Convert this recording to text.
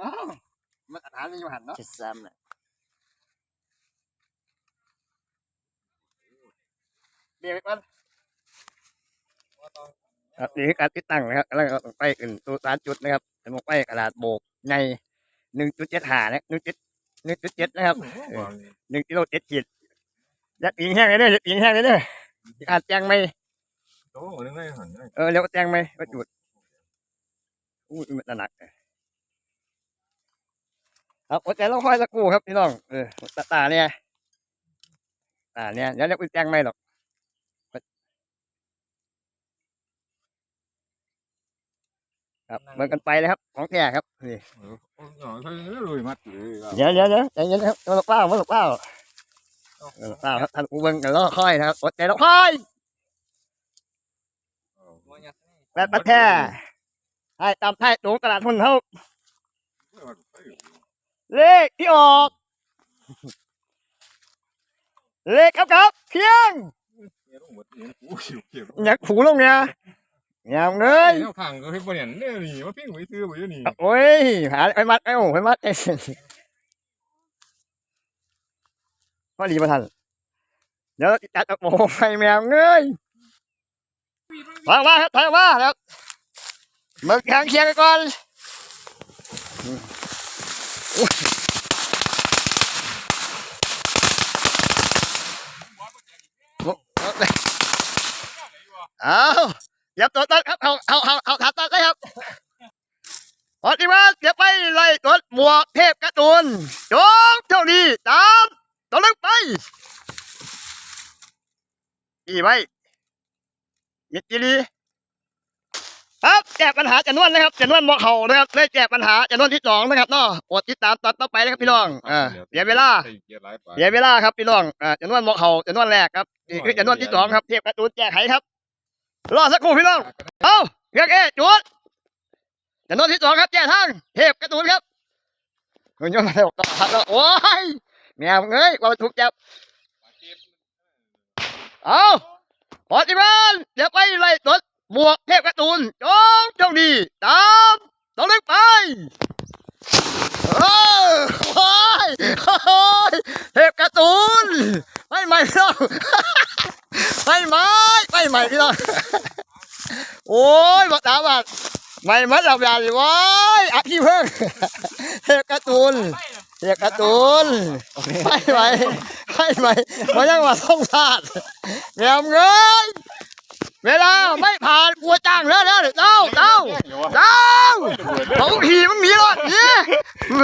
อ้าวมันอาหารมันอยู่หันเนาะเจ็ดสามน่ะเบียร์ไปก่อนครับนี่คือการติดตั้งนะครับแล้วก็ไปอื่นตัวสารจุดนะครับเป็นหมวกไปกระดาษโบกในหนึ่งจุดเจ็ดหานะหนึ่งจุดหนึ่งจุดเจ็ดนะครับหนึ่งกิโลเจ็ดขีดยัดอิงแห้งเลยเด้อยัดอิงแห้งเลยเด้ออาจแจงไหมโอ้นึกได้หันได้เออเรียกว่าแจงไหมก็จุดอู้ยมันหนัก ครับอดใจเราค่อยสักครู่ครับพี่น้องเออตาตาเนี่ยตาเนี่ยเดี๋ยวเรียกว่าแจงไหมหรอกครับเบิ่งกันไปเลยครับ ของแท้ครับนี่โอ้ยใช่เลยมัดเลยเดี๋ยวเดี๋ยวเดี๋ยวใจเย็นครับตัวเปล่าตัวเปล่าตัวเปล่าครับท่านผู้เบิ่งกันรอค่อยนะครับอดใจเราค่อยแบบประแท้ให้ตามท้ายตรงตลาดหุ้นเฮา เลขที่ออก เลขครับครับเพียงอยากผูลงเนี่ยงามเลเฮ้ยยข้างก็เฮ็ดบ่เนี่ยเนี่ยนี่ว่าปิ้งไว้ซื้อไว้อยู่นี่โอ้ยหาไอ้มัดไอ้โอ้ไอ้มัดไอ้พอดีมาทันเดี๋ยวจัดโอ้ไอ้แมวเงยมามาครับถอยมาครับเบิกทางเคียงกันก่อน เอายับตัวตัดครับเอาเอาเอาเอาขาตัดเลยครับออติมาเดี๋ยวไปไล่ตัวหมวกเทพกร์ตูนจงเท่านี้ตามตัวลึกไปอีไว้มิตรดี แก้ปัญหาจำนวนนะครับจำนวนหมวกเขานะครับได้แก้ปัญหาจำนวนที่สองนะครับเนาะโปรดติดตามตอนต่อไปนะครับพี่น้องอ่าเสียเวลาเกียร์หลายปเสียเวลาครับพี่น้องอ่าจำนวนหมวกเขาจำนวนแรกครับนี่คือจำนวนที่สองครับเทพการ์ตูนแก้ไขครับรอสักครู่พี่น้องเอาเรียกเอ๊ะจุดจำนวนที่สองครับแจ้ทางเทพการ์ตูนครับเงินยนต์มาแล้วก็หักแล้วโอ้ยแมวเอ้ยว่ามันถูกจับเอาพอจิมันเดี๋ยวไปไล่ตด บวกเทพการ์ตูนจงโชคดีตามต้องลึกไปโอ้ยโอ้ยโอ้ยเทพการ์ตูนไม่ใหม่พี่น้องไม่ใหม่ไม่ใหม่พี่น้องโอ้ยบอกตามว่าไม่มัดเราอย่างนี้ว้ายอักขี้เพิ่งเทพการ์ตูนเทพการ์ตูนไม่ไหวไม่ไหวมายังว่าต้องพลาดแมวเงย เวลาไม่ผ่านกลัวจ้างแล้วแล้ว